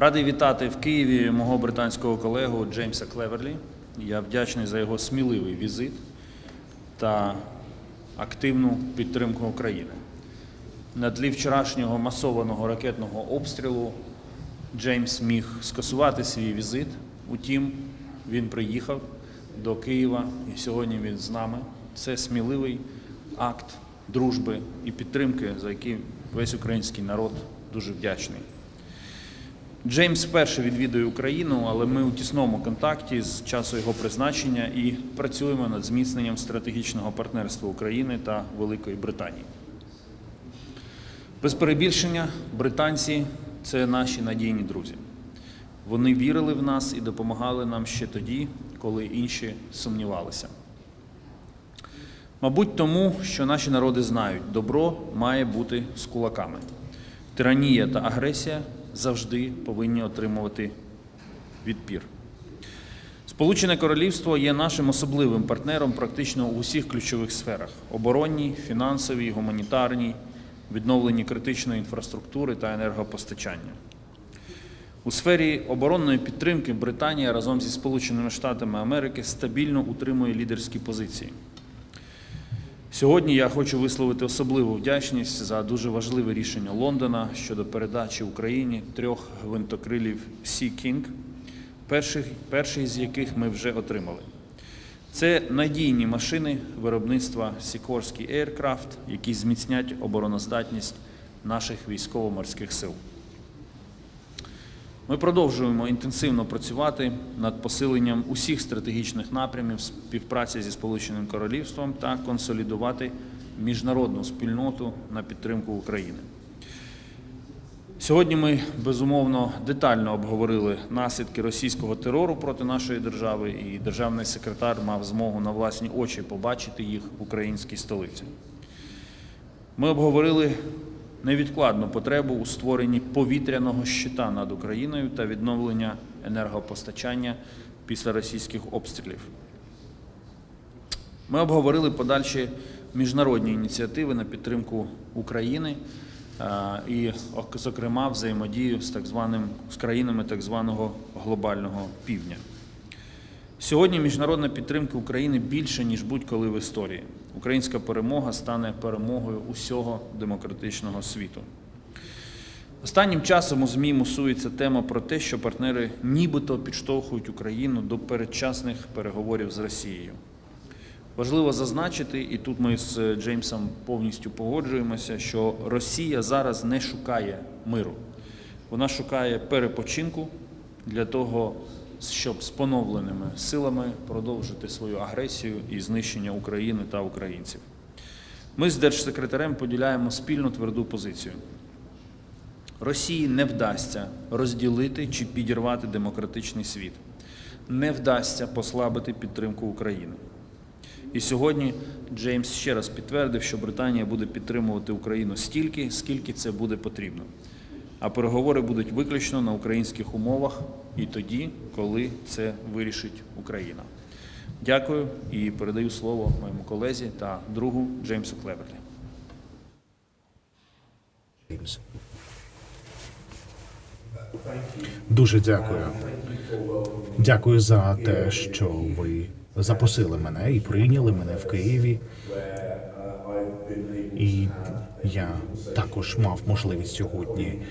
Радий вітати в Києві мого британського колегу Джеймса Клеверлі. Я вдячний за його сміливий візит та активну підтримку України. На тлі вчорашнього масованого ракетного обстрілу Джеймс міг скасувати свій візит. Утім, він приїхав до Києва і сьогодні він з нами. Це сміливий акт дружби і підтримки, за який весь український народ дуже вдячний. Джеймс вперше відвідує Україну, але ми у тісному контакті з часу його призначення і працюємо над зміцненням стратегічного партнерства України та Великої Британії. Без перебільшення, британці це наші надійні друзі. Вони вірили в нас і допомагали нам ще тоді, коли інші сумнівалися. Мабуть, тому, що наші народи знають, добро має бути з кулаками. Тиранія та агресія завжди повинні отримувати відпір. Сполучене Королівство є нашим особливим партнером практично у всіх ключових сферах: оборонній, фінансовій, гуманітарній, відновленні критичної інфраструктури та енергопостачання. У сфері оборонної підтримки Британія разом зі Сполученими Штатами Америки стабільно утримує лідерські позиції. Сьогодні я хочу висловити особливу вдячність за дуже важливе рішення Лондона щодо передачі Україні трьох гвинтокрилів Sea King, перших, перший з яких ми вже отримали. Це надійні машини виробництва Sikorsky Aircraft, які зміцнять обороноздатність наших військово-морських сил. Ми продовжуємо інтенсивно працювати над посиленням усіх стратегічних напрямів співпраці зі Сполученим Королівством та консолідувати міжнародну спільноту на підтримку України. Сьогодні ми безумовно детально обговорили наслідки російського терору проти нашої держави, і державний секретар мав змогу на власні очі побачити їх в українській столиці. Ми обговорили невідкладну потребу у створенні повітряного щита над Україною та відновлення енергопостачання після російських обстрілів. Ми обговорили подальші міжнародні ініціативи на підтримку України і, зокрема, взаємодію з так званим з країнами так званого глобального півдня. Сьогодні міжнародна підтримка України більше ніж будь-коли в історії. Українська перемога стане перемогою усього демократичного світу. Останнім часом у ЗМІ мусується тема про те, що партнери нібито підштовхують Україну до передчасних переговорів з Росією. Важливо зазначити, і тут ми з Джеймсом повністю погоджуємося, що Росія зараз не шукає миру. Вона шукає перепочинку для того, щоб з поновленими силами продовжити свою агресію і знищення України та українців. Ми з держсекретарем поділяємо спільну тверду позицію. Росії не вдасться розділити чи підірвати демократичний світ, не вдасться послабити підтримку України. І сьогодні Джеймс ще раз підтвердив, що Британія буде підтримувати Україну стільки, скільки це буде потрібно. А переговори будуть виключно на українських умовах і тоді, коли це вирішить Україна. Дякую і передаю слово моєму колезі та другу Джеймсу Клеверлі. Дуже дякую. Дякую за те, що ви запросили мене і прийняли мене в Києві. І я також мав можливість сьогодні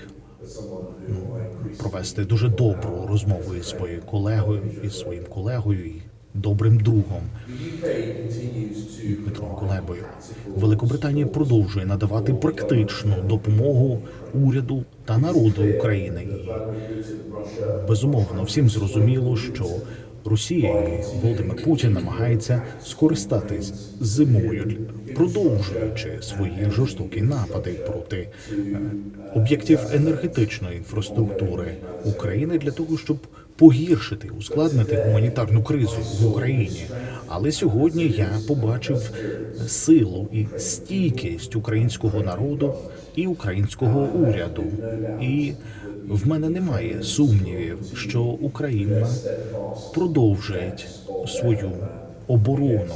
провести дуже добру розмову із своєю колегою, із своїм колегою і добрим другом Петром Кулебою. Великобританія продовжує надавати практичну допомогу уряду та народу України. І, безумовно, всім зрозуміло, що Росія і Володимир Путін намагається скористатись зимою, продовжуючи свої жорстокі напади проти е, об'єктів енергетичної інфраструктури України для того, щоб погіршити, ускладнити гуманітарну кризу в Україні. Але сьогодні я побачив силу і стійкість українського народу і українського уряду. І в мене немає сумнівів, що Україна продовжує свою оборону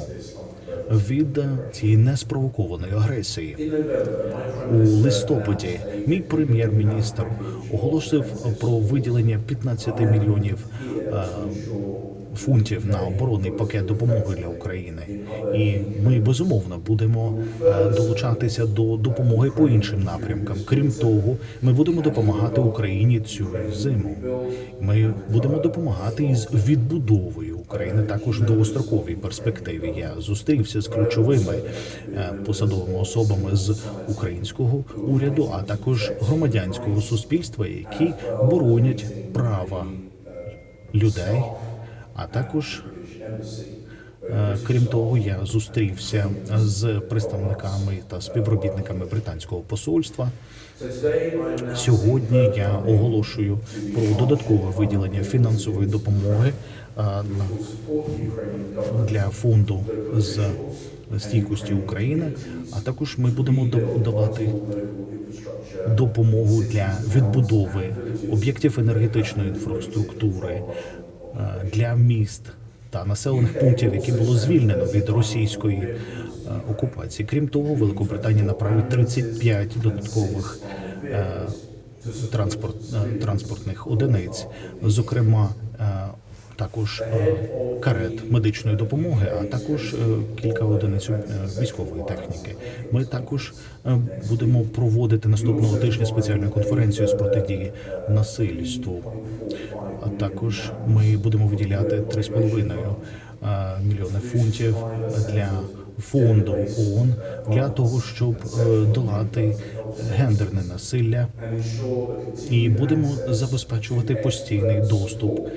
від цієї неспровокованої агресії. У листопаді мій прем'єр-міністр оголосив про виділення 15 мільйонів е, фунтів на оборонний пакет допомоги для України, і ми безумовно будемо е, долучатися до допомоги по іншим напрямкам. Крім того, ми будемо допомагати Україні цю зиму. Ми будемо допомагати із відбудовою України також в довгостроковій перспективі. Я зустрівся з ключовими е, посадовими особами з українського уряду, а також громадянського суспільства, які боронять права людей, а також. е, Крім того, я зустрівся з представниками та співробітниками британського посольства. Сьогодні я оголошую про додаткове виділення фінансової допомоги е, для фонду з стійкості України. А також ми будемо давати допомогу для відбудови об'єктів енергетичної інфраструктури для міст та населених пунктів, які було звільнено від російської е, окупації. Крім того, Великобританія направить 35 додаткових е, транспорт, е, транспортних одиниць, зокрема. Також е, карет медичної допомоги, а також е, кілька одиниць е, військової техніки. Ми також будемо проводити наступного тижня спеціальну конференцію з протидії насильству. А також ми будемо виділяти 3,5 е, мільйони фунтів для фонду ООН для того, щоб долати гендерне насилля і будемо забезпечувати постійний доступ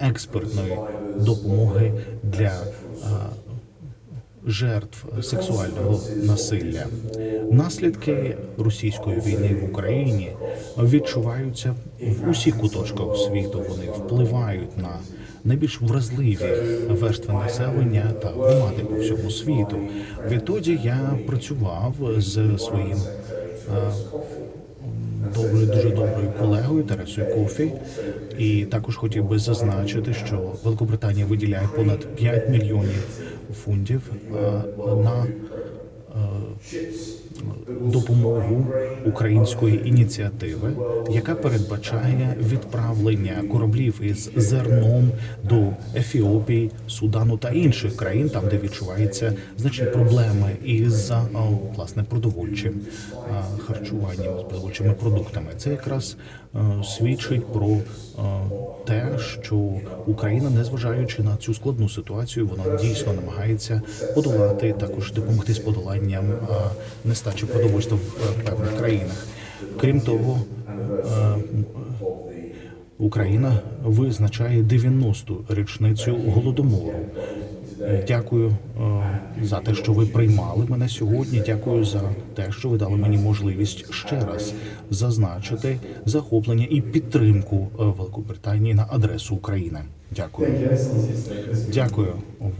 експертної допомоги для жертв сексуального насилля. Наслідки російської війни в Україні відчуваються в усіх куточках світу. Вони впливають на найбільш вразливі верстви населення та громади по всьому світу. Відтоді я працював з своїм доброю, дуже доброю колегою Тересою Кофі. І також хотів би зазначити, що Великобританія виділяє понад 5 мільйонів фунтів е, на допомогу української ініціативи, яка передбачає відправлення кораблів із зерном до Ефіопії, Судану та інших країн, там де відчуваються значні проблеми із власне продовольчим харчуванням, з продовольчими продуктами. Це якраз свідчить про те, що Україна, незважаючи на цю складну ситуацію, вона дійсно намагається подолати також допомогти з подоланням е, нестачі продовольства в е, певних країнах. Крім того, е, Україна визначає 90-ту річницю голодомору. Дякую за те, що ви приймали мене сьогодні. Дякую за те, що ви дали мені можливість ще раз зазначити захоплення і підтримку Великобританії на адресу України. Дякую. Дякую,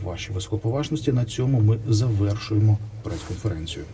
ваші високоповажності. На цьому ми завершуємо прес-конференцію.